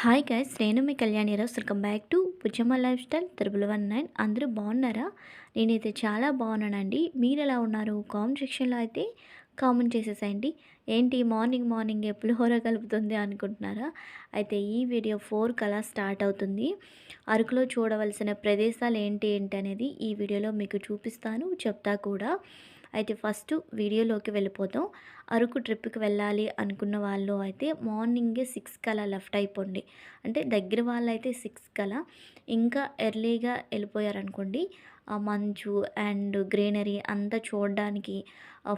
Hi guys నేను మీ Kalyani Rao welcome back to Puchamma lifestyle triple one nine అందరూ బాగున్నారా? నేనైతే చాలా బాగున్నానండి. మీరు ఎలా ఉన్నారు కామెంట్ సెక్షన్లో అయితే కామెంట్ చేసేసేయండి. ఏంటి మార్నింగ్ మార్నింగ్ ఎప్పుడు హోర కలుపుతుంది అనుకుంటున్నారా? అయితే ఈ వీడియో ఫోర్ కలా స్టార్ట్ అవుతుంది. అరకులో చూడవలసిన ప్రదేశాలు ఏంటి ఏంటి అనేది ఈ వీడియోలో మీకు చూపిస్తాను చెప్తా కూడా. అయితే ఫస్ట్ వీడియోలోకి వెళ్ళిపోతాం అరకు ట్రిప్కి వెళ్ళాలి అనుకున్న వాళ్ళు అయితే మార్నింగే సిక్స్ కలా లెఫ్ట్ అయిపోండి. అంటే దగ్గర వాళ్ళు అయితే సిక్స్ కలా. ఇంకా ఎర్లీగా వెళ్ళిపోయారనుకోండి మంచు అండ్ గ్రీనరీ అంతా చూడడానికి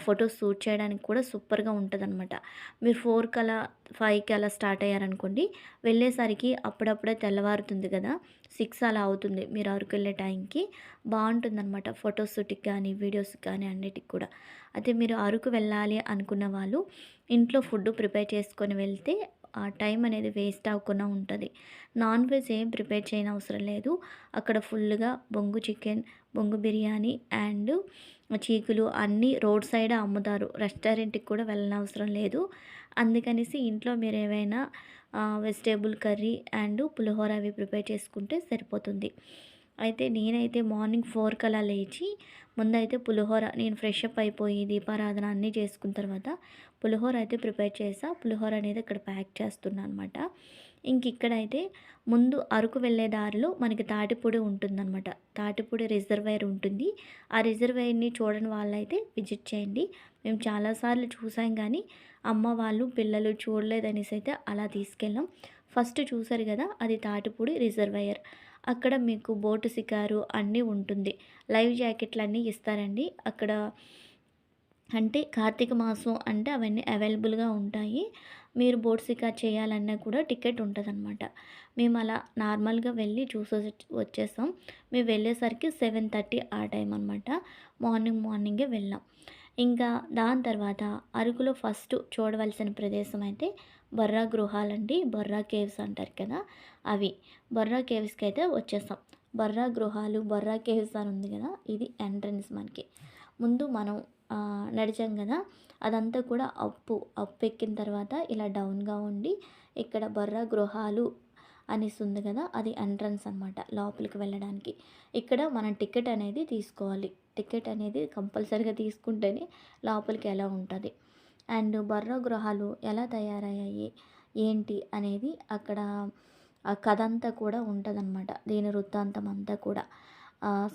ఫొటోస్ షూట్ చేయడానికి కూడా సూపర్గా ఉంటుంది అనమాట మీరు ఫోర్ కలా ఫైవ్కి అలా స్టార్ట్ అయ్యారనుకోండి వెళ్ళేసరికి అప్పుడప్పుడే తెల్లవారుతుంది కదా సిక్స్ అలా అవుతుంది. మీరు అరకు వెళ్ళే టైంకి బాగుంటుందన్నమాట ఫొటోస్ షూట్కి కానీ వీడియోస్ కానీ అన్నిటికి కూడా. అయితే మీరు అరకు వెళ్ళాలి అనుకున్న వాళ్ళు ఇంట్లో ఫుడ్ ప్రిపేర్ చేసుకొని వెళ్తే ఆ టైం అనేది వేస్ట్ అవ్వకుండా ఉంటుంది. నాన్ వెజ్ ఏం ప్రిపేర్ చేయని అవసరం లేదు. అక్కడ ఫుల్గా బొంగు చికెన్ బొంగు బిర్యానీ అండ్ చీకులు అన్నీ రోడ్ సైడ్ అమ్ముతారు. రెస్టారెంట్కి కూడా వెళ్ళనవసరం లేదు. అందుకనేసి ఇంట్లో మీరు ఏవైనా వెజిటేబుల్ కర్రీ అండ్ పులిహోర అవి ప్రిపేర్ చేసుకుంటే సరిపోతుంది. అయితే నేనైతే మార్నింగ్ ఫోర్ కలా లేచి ముందైతే పులిహోర నేను ఫ్రెష్ అప్ అయిపోయి దీపారాధన అన్నీ చేసుకున్న తర్వాత పులిహోర అయితే ప్రిపేర్ చేసా. పులిహోర అనేది ఇక్కడ ప్యాక్ చేస్తున్నాను అనమాట ఇంక ఇక్కడైతే ముందు అరకు వెళ్ళే దారిలో మనకి తాటిపూడి ఉంటుందన్నమాట. తాటిపూడి రిజర్వాయర్ ఉంటుంది. ఆ రిజర్వాయర్ని చూడని వాళ్ళైతే విజిట్ చేయండి. మేము చాలాసార్లు చూసాం కానీ అమ్మ వాళ్ళు పిల్లలు చూడలేదనేసి అయితే అలా తీసుకెళ్ళాం. ఫస్ట్ చూసారు కదా అది తాటిపూడి రిజర్వాయర్ అక్కడ మీకు బోటు సికారు అన్నీ ఉంటుంది. లైవ్ జాకెట్లు అన్నీ ఇస్తారండి. అక్కడ అంటే కార్తీక మాసం అంటే అవన్నీ అవైలబుల్గా ఉంటాయి. మీరు బోట్ షికార్ చేయాలన్నా కూడా టికెట్ ఉంటుందన్నమాట. మేము అలా నార్మల్గా వెళ్ళి చూసి వచ్చేసాం మేము వెళ్ళేసరికి సెవెన్ థర్టీ ఆ టైం అనమాట మార్నింగ్ మార్నింగే వెళ్ళాం. ఇంకా దాని తర్వాత అరకులో ఫస్ట్ చూడవలసిన ప్రదేశం అయితే బొర్రా గృహాలండి. బొర్రా కేవ్స్ అంటారు కదా అవి. బొర్రా కేవ్స్కి అయితే వచ్చేసాం బొర్రా గృహాలు బొర్రా కేవ్స్ అని ఉంది కదా ఇది ఎంట్రన్స్ మనకి. ముందు మనం నడిచాం కదా అదంతా కూడా అప్పు అప్పు ఎక్కిన తర్వాత ఇలా డౌన్గా ఉండి ఇక్కడ బొర్రా గృహాలు అనేసి ఉంది కదా అది ఎంట్రన్స్ అనమాట లోపలికి వెళ్ళడానికి. ఇక్కడ మనం టికెట్ అనేది తీసుకోవాలి. టికెట్ అనేది కంపల్సరీగా తీసుకుంటేనే లోపలికి ఎలా ఉంటుంది. అండ్ బర్ర గృహాలు ఎలా తయారయ్యాయి? ఏంటి? అనేది అక్కడ ఆ కథ అంతా కూడా ఉంటుందన్నమాట. దీని వృత్తాంతం అంతా కూడా.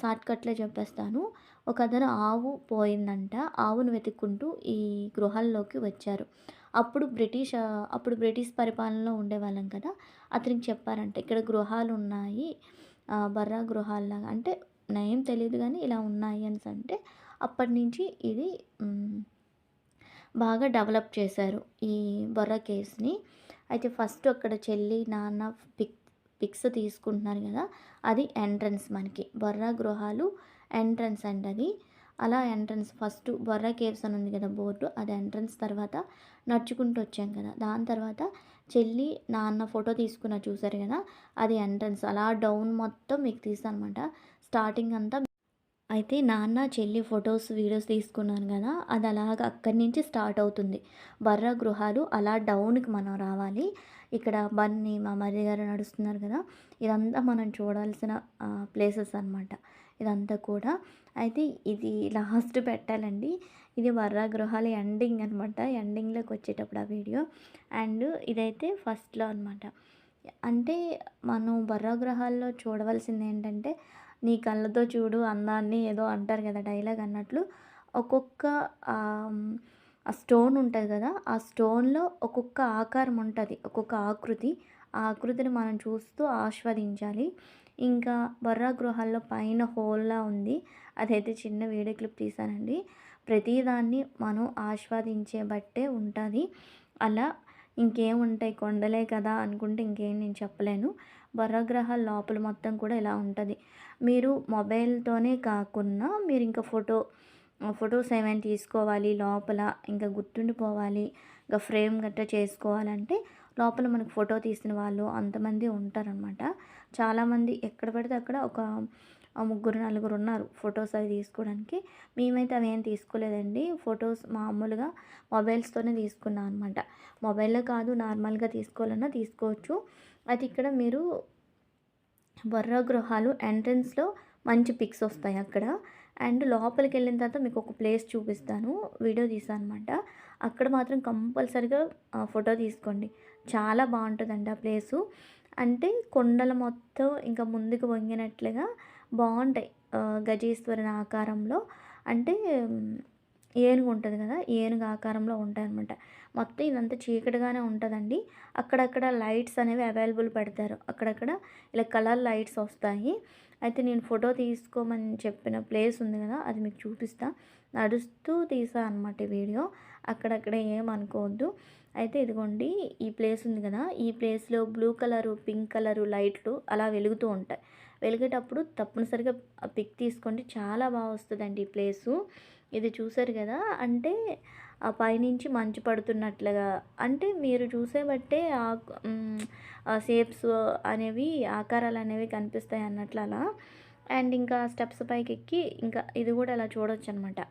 షార్ట్కట్లో చెప్పేస్తాను. ఒక అతను ఆవు పోయిందంట. ఆవును వెతుక్కుంటూ ఈ గృహాల్లోకి వచ్చారు. అప్పుడు బ్రిటిష్ అప్పుడు బ్రిటిష్ పరిపాలనలో ఉండేవాళ్ళం కదా. అతనికి చెప్పారంట ఇక్కడ గృహాలు ఉన్నాయి. బర్రా గృహాల్లాగా. అంటే నయం తెలియదు కానీ ఇలా ఉన్నాయి అని అంటే అప్పటి నుంచి ఇది బాగా డెవలప్ చేశారు ఈ బొర్రా కేవ్స్ని. అయితే ఫస్ట్ అక్కడ చెల్లి నాన్న పిక్ పిక్స్ తీసుకుంటున్నారు కదా అది ఎంట్రన్స్ మనకి. బొర్రా గృహాలు ఎంట్రన్స్ అండి అది. అలా ఎంట్రన్స్ ఫస్ట్ బొర్రా కేవ్స్ అని ఉంది కదా బోర్డు అది ఎంట్రన్స్ తర్వాత నడుచుకుంటూ వచ్చాం కదా. దాని తర్వాత చెల్లి నాన్న ఫోటో తీసుకున్న చూసారు కదా అది ఎంట్రన్స్. అలా డౌన్ మొత్తం మీకు తీసానమాట స్టార్టింగ్ అంతా అయితే నాన్న చెల్లి ఫొటోస్ వీడియోస్ తీసుకున్నాను కదా అది అలాగ అక్కడి నుంచి స్టార్ట్ అవుతుంది. బర్ర గృహాలు అలా డౌన్కి మనం రావాలి. ఇక్కడ బన్నీ మా మర్రి గారు నడుస్తున్నారు కదా ఇదంతా మనం చూడాల్సిన ప్లేసెస్ అనమాట ఇదంతా కూడా. అయితే ఇది లాస్ట్ పెట్టాలండి. ఇది వర్ర గృహాలు ఎండింగ్ అనమాట ఎండింగ్లోకి వచ్చేటప్పుడు ఆ వీడియో. అండ్ ఇదైతే ఫస్ట్లో అనమాట అంటే మనం బర్ర గృహాల్లో చూడవలసింది ఏంటంటే నీ కళ్ళతో చూడు అందాన్ని ఏదో అంటారు కదా డైలాగ్ అన్నట్లు. ఒక్కొక్క ఆ స్టోన్ ఉంటుంది కదా ఆ స్టోన్లో ఒక్కొక్క ఆకారం ఉంటుంది ఒక్కొక్క ఆకృతి. ఆ ఆకృతిని మనం చూస్తూ ఆస్వాదించాలి. ఇంకా బొర్రా గృహాల్లో పైన హోల్లా ఉంది. అదైతే చిన్న వీడియో క్లిప్ తీసానండి ప్రతిదాన్ని మనం ఆస్వాదించే బట్టే ఉంటుంది. అలా ఇంకేముంటాయి కొండలే కదా అనుకుంటే ఇంకేం నేను చెప్పలేను. బొర్రగ్రహాల లోపల మొత్తం కూడా ఇలా ఉంటుంది. మీరు మొబైల్తోనే కాకుండా మీరు ఇంకా ఫోటో ఫొటోస్ ఏమైనా తీసుకోవాలి లోపల ఇంకా గుర్తుండిపోవాలి ఇంకా ఫ్రేమ్ గట్రా చేసుకోవాలంటే లోపల మనకు ఫోటో తీసిన వాళ్ళు అంతమంది ఉంటారనమాట చాలామంది ఎక్కడ పడితే అక్కడ ఒక ముగ్గురు నలుగురు ఉన్నారు ఫొటోస్ అవి తీసుకోవడానికి. మేమైతే అవి ఏం తీసుకోలేదండి. ఫొటోస్ మామూలుగా మొబైల్స్తోనే తీసుకున్నాం అనమాట మొబైల్లో కాదు నార్మల్గా తీసుకోవాలన్నా తీసుకోవచ్చు. అయితే ఇక్కడ మీరు బొర్రా గృహాలు ఎంట్రన్స్లో మంచి పిక్స్ వస్తాయి అక్కడ. అండ్ లోపలికి వెళ్ళిన తర్వాత మీకు ఒక ప్లేస్ చూపిస్తాను. వీడియో తీసాను అనమాట అక్కడ మాత్రం కంపల్సరిగా ఫోటో తీసుకోండి. చాలా బాగుంటుందండి ఆ ప్లేసు. అంటే కొండలు మొత్తం ఇంకా ముందుకు వంగినట్లుగా బాగుంటాయి గజేశ్వరుని ఆకారంలో. అంటే ఏనుగు ఉంటుంది కదా ఏనుగు ఆకారంలో ఉంటాయి అనమాట మొత్తం ఇదంతా చీకటిగానే ఉంటుందండి. అక్కడక్కడ లైట్స్ అనేవి అవైలబుల్ పెడతారు. అక్కడక్కడ ఇలా కలర్ లైట్స్ వస్తాయి. అయితే నేను ఫోటో తీసుకోమని చెప్పిన ప్లేస్ ఉంది కదా అది మీకు చూపిస్తా. నడుస్తూ తీసా అనమాట వీడియో. అక్కడక్కడ ఏమనుకోవద్దు అయితే ఇదిగోండి ఈ ప్లేస్ ఉంది కదా ఈ ప్లేస్లో బ్లూ కలరు పింక్ కలరు లైట్లు అలా వెలుగుతూ ఉంటాయి. వెలిగేటప్పుడు తప్పనిసరిగా పిక్ తీసుకోండి. చాలా బాగా వస్తుందండి ఈ ప్లేసు. ఇది చూసారు కదా? అంటే ఆ పైనుంచి మంచు పడుతున్నట్లుగా. అంటే మీరు చూసే బట్టే ఆ షేప్స్ అనేవి ఆకారాలు అనేవి కనిపిస్తాయి అన్నట్లు అలా అండ్ ఇంకా స్టెప్స్ పైకి ఎక్కి ఇంకా ఇది కూడా అలా చూడొచ్చు అనమాట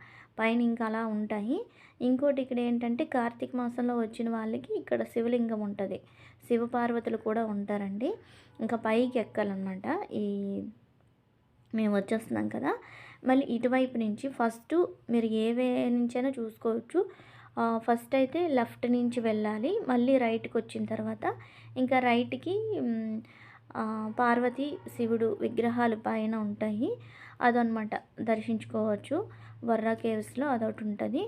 పైన ఇంకా అలా ఉంటాయి. ఇంకోటి ఇక్కడ ఏంటంటే కార్తీక మాసంలో వచ్చిన వాళ్ళకి ఇక్కడ శివలింగం ఉంటుంది. శివపార్వతులు కూడా ఉంటారండి. ఇంకా పైకి ఎక్కాలన్నమాట ఈ మేము వచ్చేస్తున్నాం కదా. మళ్ళీ ఇటువైపు నుంచి ఫస్ట్ మీరు ఏ వే నుంచైనా చూసుకోవచ్చు. ఫస్ట్ అయితే లెఫ్ట్ నుంచి వెళ్ళాలి మళ్ళీ రైట్కి వచ్చిన తర్వాత ఇంకా రైట్కి పార్వతి శివుడు విగ్రహాలు పైన ఉంటాయి. అదనమాట దర్శించుకోవచ్చు. వర్రా కేవ్స్లో అదొకటి ఉంటుంది.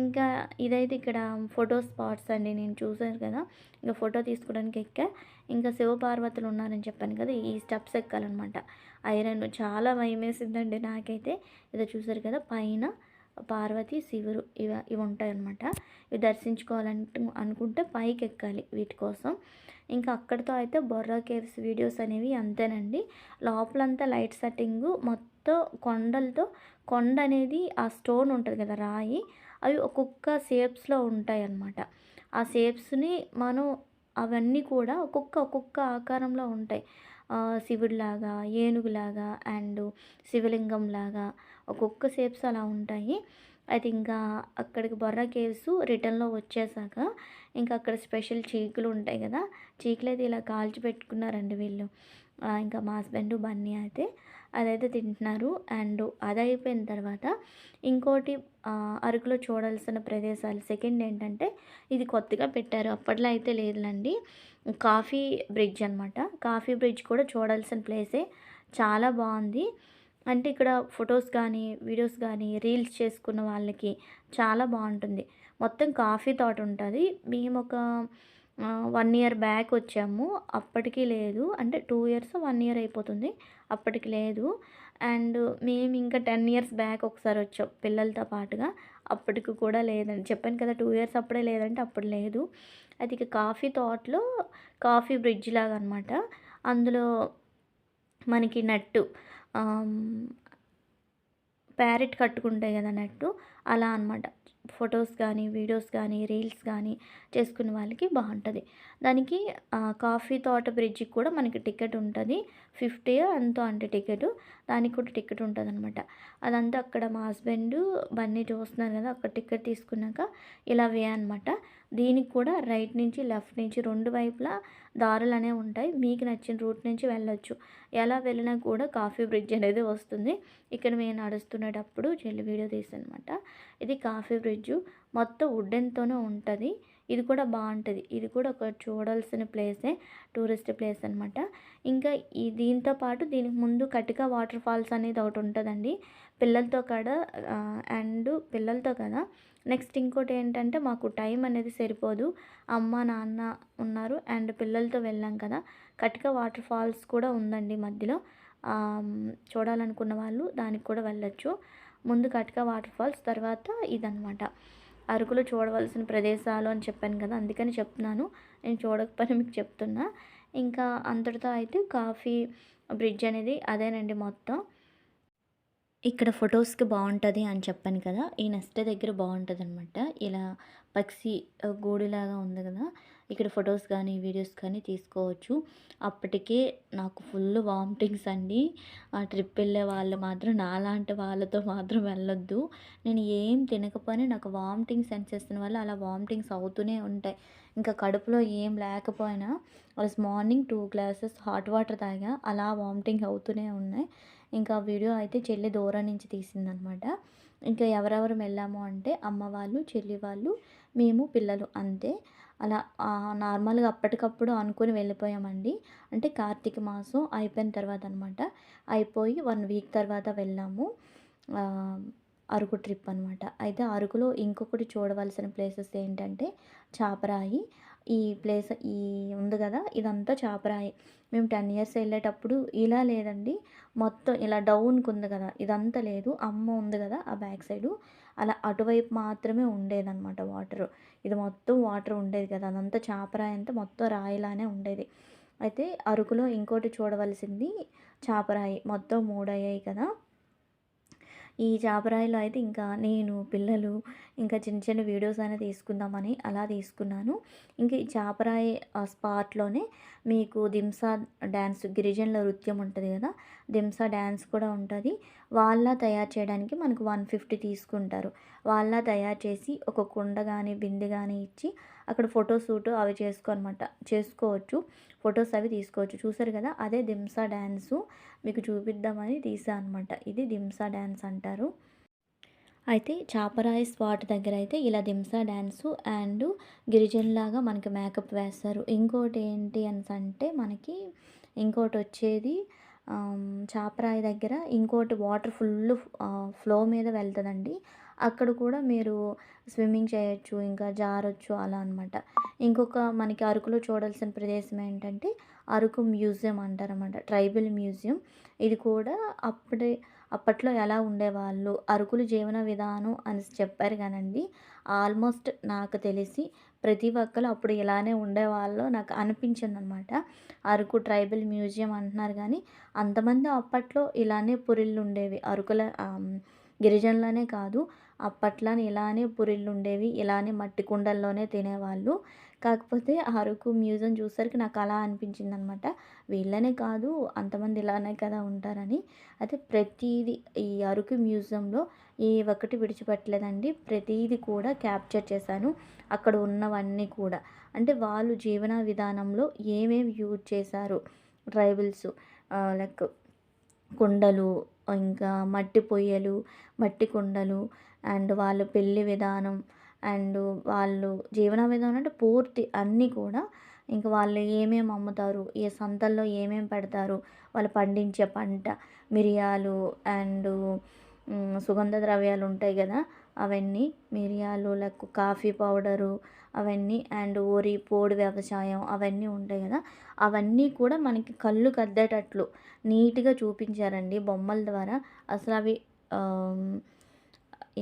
ఇంకా ఇదైతే ఇక్కడ ఫోటో స్పాట్స్ అండి నేను చూసాను కదా. ఇంకా ఫోటో తీసుకోవడానికి ఎక్కా. ఇంకా శివపార్వతులు ఉన్నారని చెప్పాను కదా ఈ స్టెప్స్ ఎక్కాలన్నమాట. ఐరన్ చాలా భయమేసిందండి నాకైతే. ఇదో చూసారు కదా పైన పార్వతి శివురు ఇవి ఇవి ఉంటాయి అన్నమాట ఇవి దర్శించుకోవాలంటే అనుకుంటే పైకి ఎక్కాలి వీటి కోసం. ఇంకా అక్కడితో అయితే బొర్రా కేవ్స్ వీడియోస్ అనేవి అంతేనండి. లోపలంతా లైట్ సెట్టింగు మొత్తం కొండలతో కొండ అనేది ఆ స్టోన్ ఉంటుంది కదా రాయి అవి ఒక్కొక్క షేప్స్లో ఉంటాయి అన్నమాట ఆ షేప్స్ని మనం అవన్నీ కూడా ఒక్కొక్క ఒక్కొక్క ఆకారంలో ఉంటాయి. శివుడిలాగా ఏనుగులాగా అండ్ శివలింగం లాగా ఒక్కొక్క షేప్స్ అలా ఉంటాయి. అయితే ఇంకా అక్కడికి బొర్రా కేవ్స్ రిటర్న్లో వచ్చేసాక ఇంకా అక్కడ స్పెషల్ చీకులు ఉంటాయి కదా చీకులు అయితే ఇలా కాల్చి పెట్టుకున్నారండి వీళ్ళు. ఇంకా మా హస్బెండ్ బన్నీ అయితే. అదైతే తింటున్నారు. అండ్ అది అయిపోయిన తర్వాత ఇంకోటి అరకులో చూడాల్సిన ప్రదేశాలు. సెకండ్ ఏంటంటే ఇది కొత్తగా పెట్టారు. అప్పట్లో అయితే లేదులండి. కాఫీ బ్రిడ్జ్ అనమాట కాఫీ బ్రిడ్జ్ కూడా చూడాల్సిన ప్లేసే. చాలా బాగుంది. అంటే ఇక్కడ ఫొటోస్ కానీ వీడియోస్ కానీ రీల్స్ చేసుకున్న వాళ్ళకి చాలా బాగుంటుంది. మొత్తం కాఫీ తోట ఉంటుంది. మేము ఒక వన్ ఇయర్ బ్యాక్ వచ్చాము. అప్పటికి లేదు. అంటే టూ ఇయర్స్ వన్ ఇయర్ అయిపోతుంది. అప్పటికి లేదు. అండ్ మేము ఇంకా టెన్ ఇయర్స్ బ్యాక్ ఒకసారి వచ్చాం పిల్లలతో పాటుగా. అప్పటికి కూడా లేదండి. చెప్పాను కదా టూ ఇయర్స్ అప్పుడే లేదంటే అప్పుడు లేదు. అది ఇక కాఫీ తోటలో కాఫీ బ్రిడ్జ్ లాగా అనమాట అందులో మనకి నట్టు ప్యారెట్ కట్టుకుంటాయి కదా నట్టు అలా అనమాట ఫొటోస్ కానీ వీడియోస్ కానీ రీల్స్ కానీ చేసుకునే వాళ్ళకి బాగుంటుంది. దానికి కాఫీ తోట బ్రిడ్జికి కూడా మనకి టికెట్ ఉంటుంది. ఫిఫ్టీ అంతో అంటే టికెట్. దానికి కూడా టికెట్ ఉంటుంది అనమాట అదంతా అక్కడ మా హస్బెండ్ బన్నీ చూస్తున్నారు కదా అక్కడ టికెట్ తీసుకున్నాక ఇలా వే అనమాట దీనికి కూడా రైట్ నుంచి లెఫ్ట్ నుంచి రెండు వైపులా దారులు అనేవి ఉంటాయి. మీకు నచ్చిన రూట్ నుంచి వెళ్ళొచ్చు. ఎలా వెళ్ళినా కూడా కాఫీ బ్రిడ్జ్ అనేది వస్తుంది. ఇక్కడ మేము నడుస్తున్నటప్పుడు చెల్లి వీడియో తీసానమాట ఇది కాఫీ బ్రిడ్జ్. మొత్తం వుడెన్తోనే ఉంటుంది. ఇది కూడా బాగుంటుంది. ఇది కూడా ఒక చూడాల్సిన ప్లేసే టూరిస్ట్ ప్లేస్ అనమాట ఇంకా ఈ దీంతో పాటు దీనికి ముందు కటిక వాటర్ ఫాల్స్ అనేది ఒకటి ఉంటుందండి. పిల్లలతో కాడ అండ్ పిల్లలతో కదా. నెక్స్ట్ ఇంకోటి ఏంటంటే మాకు టైం అనేది సరిపోదు. అమ్మ నాన్న ఉన్నారు అండ్ పిల్లలతో వెళ్ళాం కదా. కటిక వాటర్ ఫాల్స్ కూడా ఉందండి మధ్యలో. చూడాలనుకున్న వాళ్ళు దానికి కూడా వెళ్ళచ్చు. ముందు కటిక వాటర్ ఫాల్స్ తర్వాత ఇదనమాట అరకులో చూడవలసిన ప్రదేశాలు అని చెప్పాను కదా అందుకని చెప్తున్నాను. నేను చూడకపోయినా మీకు చెప్తున్నా. ఇంకా అంతటితో అయితే కాఫీ బ్రిడ్జ్ అనేది అదేనండి మొత్తం. ఇక్కడ ఫొటోస్కి బాగుంటుంది అని చెప్పాను కదా ఈ నెస్ట్ దగ్గర బాగుంటుంది అనమాట ఇలా పక్షి గూడిలాగా గూడులాగా ఉంది కదా ఇక్కడ ఫొటోస్ కానీ వీడియోస్ కానీ తీసుకోవచ్చు. అప్పటికే నాకు ఫుల్ వామిటింగ్స్ అండి. ఆ ట్రిప్ వెళ్ళే వాళ్ళు మాత్రం నాలాంటి వాళ్ళతో మాత్రం వెళ్ళొద్దు. నేను ఏం తినకపోయినా నాకు వామిటింగ్ సెన్సేషన్ వల్ల అలా వామిటింగ్స్ అవుతూనే ఉంటాయి. ఇంకా కడుపులో ఏం లేకపోయినా రోజు morning two glasses hot water తాగా అలా వామిటింగ్ అవుతూనే ఉన్నాయి. ఇంకా వీడియో అయితే చెల్లి దూరం నుంచి తీసిందనమాట. ఇంకా ఎవరెవరు వెళ్ళాము అంటే అమ్మ వాళ్ళు చెల్లి వాళ్ళు మేము పిల్లలు అంతే. అలా నార్మల్గా అప్పటికప్పుడు అనుకుని వెళ్ళిపోయామండి. అంటే కార్తీక మాసం అయిపోయిన తర్వాత అనమాట అయిపోయి వన్ వీక్ తర్వాత వెళ్ళాము. అరకు ట్రిప్ అనమాట అయితే అరకులో ఇంకొకటి చూడవలసిన ప్లేసెస్ ఏంటంటే చాపరాయి. ఈ ప్లేస్ ఈ ఉంది కదా ఇదంతా చాపరాయి. మేము టెన్ ఇయర్స్ వెళ్ళేటప్పుడు ఇలా లేదండి. మొత్తం ఇలా డౌన్కి ఉంది కదా ఇదంతా లేదు. అమ్మ ఉంది కదా ఆ బ్యాక్ సైడు. అలా అటువైపు మాత్రమే ఉండేదన్నమాట వాటర్. ఇది మొత్తం వాటర్ ఉండేది కదా అదంతా చాపరాయి అంతా మొత్తం రాయిలానే ఉండేది. అయితే అరకులో ఇంకోటి చూడవలసింది చాపరాయి మొత్తం మూడు అయ్యాయి కదా. ఈ జాబరాయిలో అయితే ఇంకా నేను పిల్లలు ఇంకా చిన్న చిన్న వీడియోస్ అయినా తీసుకుందామని అలా తీసుకున్నాను. ఇంకా ఈ జాబరాయి స్పాట్లోనే మీకు దింసా డ్యాన్స్ గిరిజనుల నృత్యం ఉంటుంది కదా దింసా డ్యాన్స్ కూడా ఉంటుంది. వాళ్ళ తయారు చేయడానికి మనకు వన్ ఫిఫ్టీ తీసుకుంటారు. వాళ్ళ తయారు చేసి ఒక కుండ కానీ బిందె కానీ ఇచ్చి అక్కడ ఫోటో షూట్ అవి చేసుకోనమాట చేసుకోవచ్చు. ఫొటోస్ అవి తీసుకోవచ్చు. చూసారు కదా? అదే దింసా డ్యాన్సు మీకు చూపిద్దామని తీసా అనమాట ఇది దింసా డ్యాన్స్ అంటారు. అయితే చాపరాయి స్పాట్ దగ్గర అయితే ఇలా దింసా డ్యాన్సు అండ్ గిరిజనులాగా మనకి మేకప్ వేస్తారు. ఇంకోటి ఏంటి అని అంటే మనకి ఇంకోటి వచ్చేది చాపరాయి దగ్గర ఇంకోటి వాటర్ ఫుల్ ఫ్లో మీద వెళ్తుందండి. అక్కడ కూడా మీరు స్విమ్మింగ్ చేయొచ్చు ఇంకా జారొచ్చు అలా అనమాట ఇంకొక మనకి అరకులో చూడాల్సిన ప్రదేశం ఏంటంటే అరకు మ్యూజియం అంటారన్నమాట ట్రైబల్ మ్యూజియం. ఇది కూడా అప్పుడే అప్పట్లో ఎలా ఉండేవాళ్ళు అరకులు జీవన విధానం అని చెప్పారు కానండి. ఆల్మోస్ట్ నాకు తెలిసి ప్రతి ఒక్కరు అప్పుడు ఇలానే ఉండేవాళ్ళు నాకు అనిపించింది అనమాట అరకు ట్రైబల్ మ్యూజియం అంటున్నారు కానీ అంతమంది అప్పట్లో ఇలానే పురిళ్ళు ఉండేవి. అరకుల గిరిజనులనే కాదు అప్పట్లో ఇలానే పురిళ్ళు ఉండేవి ఇలానే మట్టి కుండల్లోనే తినేవాళ్ళు. కాకపోతే అరకు మ్యూజియం చూసరికి నాకు అలా అనిపించింది అనమాట వీళ్ళనే కాదు అంతమంది ఇలానే కదా ఉంటారని. అయితే ప్రతిదీ ఈ అరకు మ్యూజియంలో ఏ ఒక్కటి విడిచిపెట్టలేదండి. ప్రతిదీ కూడా క్యాప్చర్ చేశాను అక్కడ ఉన్నవన్నీ కూడా. అంటే వాళ్ళు జీవన విధానంలో ఏమేమి యూజ్ చేశారు? ట్రైబల్స్ లైక్ కుండలు ఇంకా మట్టి పొయ్యలు మట్టి కుండలు అండ్ వాళ్ళ పెళ్ళి విధానం అండ్ వాళ్ళు జీవన విధానం అంటే పూర్తి అన్నీ కూడా ఇంకా వాళ్ళు ఏమేమి అమ్ముతారు ఏ సంతల్లో ఏమేమి పెడతారు వాళ్ళు పండించే పంట మిరియాలు అండ్ సుగంధ ద్రవ్యాలు ఉంటాయి కదా అవన్నీ మిరియాలు లైక్ కాఫీ పౌడరు అవన్నీ అండ్ వరి పోడు వ్యవసాయం అవన్నీ ఉంటాయి కదా అవన్నీ కూడా మనకి కళ్ళు కద్దేటట్లు నీట్గా చూపించారండి బొమ్మల ద్వారా. అసలు అవి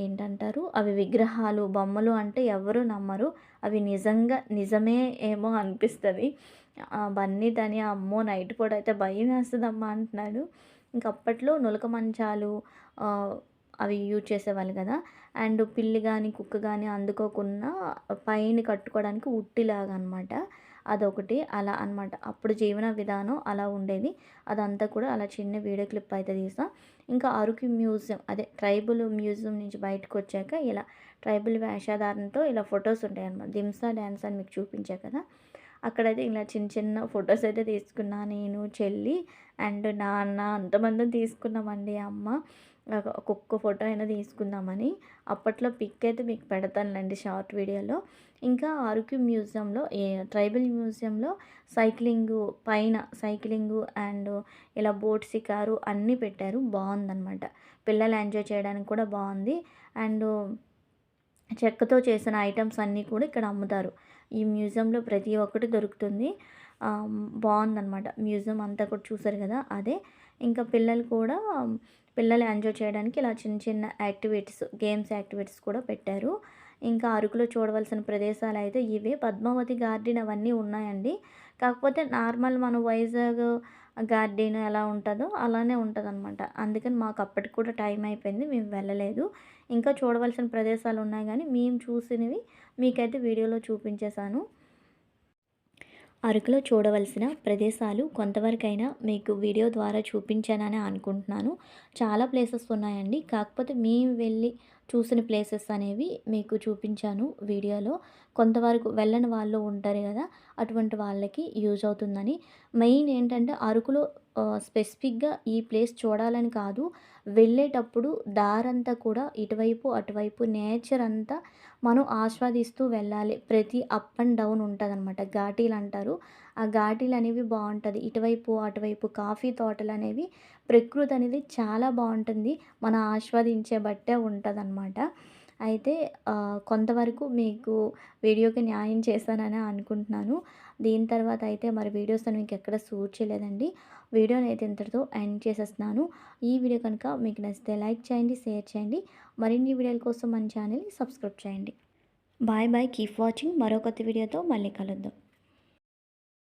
ఏంటంటారు? అవి విగ్రహాలు బొమ్మలు అంటే ఎవరు నమ్మరు. అవి నిజంగా నిజమే ఏమో అనిపిస్తుంది. అవన్నీ తని అమ్మో నైట్ పూట అయితే భయం వేస్తుందమ్మా అంటున్నాడు. ఇంక అప్పట్లో నులక మంచాలు అవి యూజ్ చేసేవాళ్ళు కదా. అండ్ పిల్లి కానీ కుక్క కానీ అందుకోకుండా పైన కట్టుకోవడానికి ఉట్టిలాగా అనమాట అదొకటి అలా అనమాట అప్పుడు జీవన విధానం అలా ఉండేది. అదంతా కూడా అలా చిన్న వీడియో క్లిప్ అయితే తీసాం. ఇంకా అరకు మ్యూజియం అదే ట్రైబల్ మ్యూజియం నుంచి బయటకు వచ్చాక ఇలా ట్రైబల్ వేషధారణతో ఇలా ఫొటోస్ ఉంటాయి అనమాట దింసా డ్యాన్స్ అని మీకు చూపించా కదా. అక్కడైతే ఇలా చిన్న చిన్న ఫొటోస్ అయితే తీసుకున్నా నేను చెల్లి అండ్ నాన్న అంతమంది తీసుకున్నామండి అమ్మ. ఒక్కొక్క ఫోటో అయినా తీసుకుందామని అప్పట్లో పిక్ అయితే మీకు పెడతానులేండి షార్ట్ వీడియోలో. ఇంకా అరకు మ్యూజియంలో ఏ ట్రైబల్ మ్యూజియంలో సైక్లింగ్ పైన సైక్లింగ్ అండ్ ఇలా బోట్ కారు అన్నీ పెట్టారు. బాగుందన్నమాట. పిల్లలు ఎంజాయ్ చేయడానికి కూడా బాగుంది. అండ్ చెక్కతో చేసిన ఐటమ్స్ అన్నీ కూడా ఇక్కడ అమ్ముతారు. ఈ మ్యూజియంలో ప్రతి ఒక్కటి దొరుకుతుంది. బాగుందనమాట మ్యూజియం అంతా కూడా చూసారు కదా అదే. ఇంకా పిల్లలు కూడా పిల్లలు ఎంజాయ్ చేయడానికి ఇలా చిన్న చిన్న యాక్టివిటీస్ గేమ్స్ యాక్టివిటీస్ కూడా పెట్టారు. ఇంకా అరకులో చూడవలసిన ప్రదేశాలు అయితే ఇవే. పద్మావతి గార్డెన్ అవన్నీ ఉన్నాయండి. కాకపోతే నార్మల్ మన వైజాగ్ గార్డెన్ ఎలా ఉంటుందో అలానే ఉంటుంది అనమాట అందుకని మాకు అప్పటికి కూడా టైం అయిపోయింది మేము వెళ్ళలేదు. ఇంకా చూడవలసిన ప్రదేశాలు ఉన్నాయి కానీ మేము చూసినవి మీకైతే వీడియోలో చూపించేశాను. అరకులో చూడవలసిన ప్రదేశాలు కొంతవరకైనా మీకు వీడియో ద్వారా చూపించానని అనుకుంటున్నాను. చాలా ప్లేసెస్ ఉన్నాయండి. కాకపోతే మేము వెళ్ళి చూసిన ప్లేసెస్ అనేవి మీకు చూపించాను వీడియోలో. కొంతవరకు వెళ్ళని వాళ్ళు ఉంటారు కదా అటువంటి వాళ్ళకి యూజ్ అవుతుందని. మెయిన్ ఏంటంటే అరకులో స్పెసిఫిక్గా ఈ ప్లేస్ చూడాలని కాదు. వెళ్ళేటప్పుడు దారంతా కూడా ఇటువైపు అటువైపు నేచర్ అంతా మనం ఆస్వాదిస్తూ వెళ్ళాలి. ప్రతి అప్ అండ్ డౌన్ ఉంటుంది అనమాట ఘాటీలు అంటారు ఆ ఘాటీలు అనేవి బాగుంటుంది ఇటువైపు అటువైపు కాఫీ తోటలు అనేవి ప్రకృతి అనేది చాలా బాగుంటుంది మనం ఆస్వాదించే బట్టే ఉంటుంది అనమాట అయితే కొంతవరకు మీకు వీడియోకి న్యాయం చేశానని అనుకుంటున్నాను. దీని తర్వాత అయితే మరి వీడియోస్ మీకు ఎక్కడ సూట్ చేయలేదండి. వీడియోని అయితే ఇంతటితో ఎండ్ చేసేస్తున్నాను. ఈ వీడియో కనుక మీకు నచ్చితే లైక్ చేయండి షేర్ చేయండి. మరిన్ని వీడియోల కోసం మన ఛానల్ని సబ్స్క్రైబ్ చేయండి. Bye bye keep watching. మరో కొత్త వీడియోతో మళ్ళీ కలుద్దాం.